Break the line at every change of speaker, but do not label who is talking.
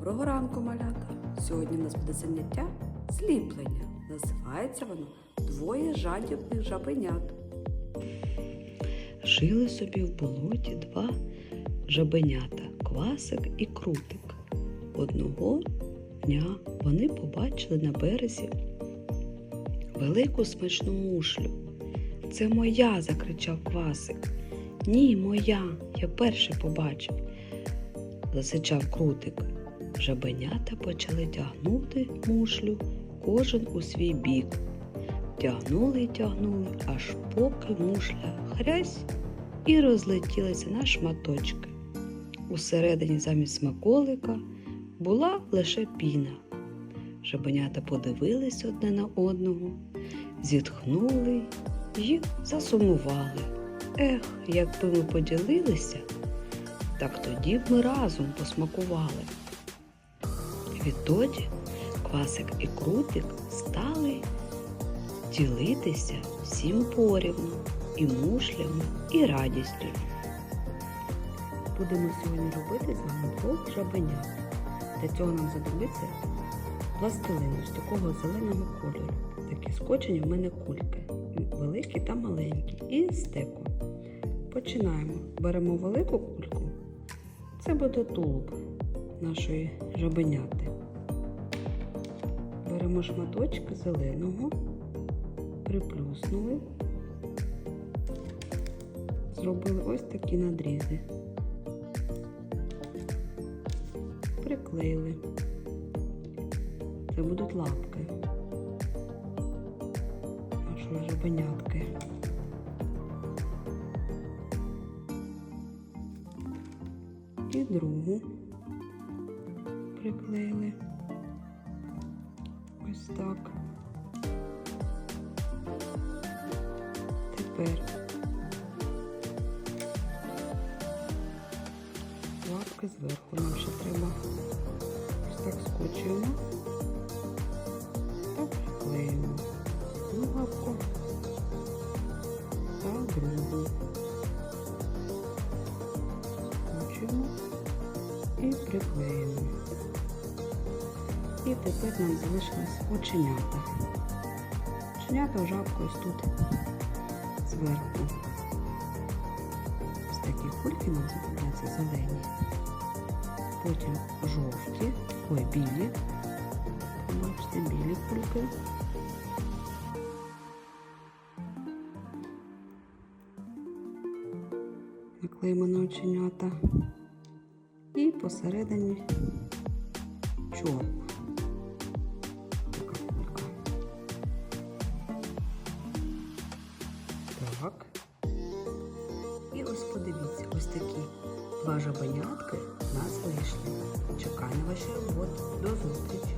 Доброго ранку, малята! Сьогодні в нас буде заняття зліплення. Називається воно Двоє жадібних жабенят.
Жили собі в болоті два жабенята Квасик і Крутик. Одного дня вони побачили на березі велику смачну мушлю. Це моя, закричав Квасик. Ні, моя, я перший побачив, засичав Крутик. Жабенята почали тягнути мушлю кожен у свій бік. Тягнули й тягнули, аж поки мушля хрясь і розлетілася на шматочки. Усередині замість смаколика була лише піна. Жабенята подивились одне на одного, зітхнули й засумували. Ех, якби ми поділилися, так тоді б ми разом посмакували. Відтоді Квасик і Крутик стали ділитися всім порівну, і мушлями, і радістю. Будемо сьогодні робити з вами двох жабенят. Для цього нам знадобиться пластилин з такого зеленого кольору. Такі скочені в мене кульки, великі та маленькі, і стеку. Починаємо. Беремо велику кульку. Це буде тулуб нашої жабеняти. Беремо шматочки зеленого, приплюснули, зробили ось такі надрізи, приклеїли. Це будуть лапки нашої жабенятки. І другу приклеїли. Ось так. Тепер лапки зверху нам ще треба. Ось так скочуємо та приклеїмо одну лапку та другу. Скочуємо і приклеїмо. І тепер нам залишилось оченята. Оченята жабку ось тут зверху. Ось такі кульки нам знадобляться зелені. Потім жовті, ой, білі. Бачите, білі кульки. Наклеїмо на оченята. І посередині чорна. Так. І ось подивіться, ось такі два жабанятки нас вийшли. Чекаю ваші роботи. До зустрічі!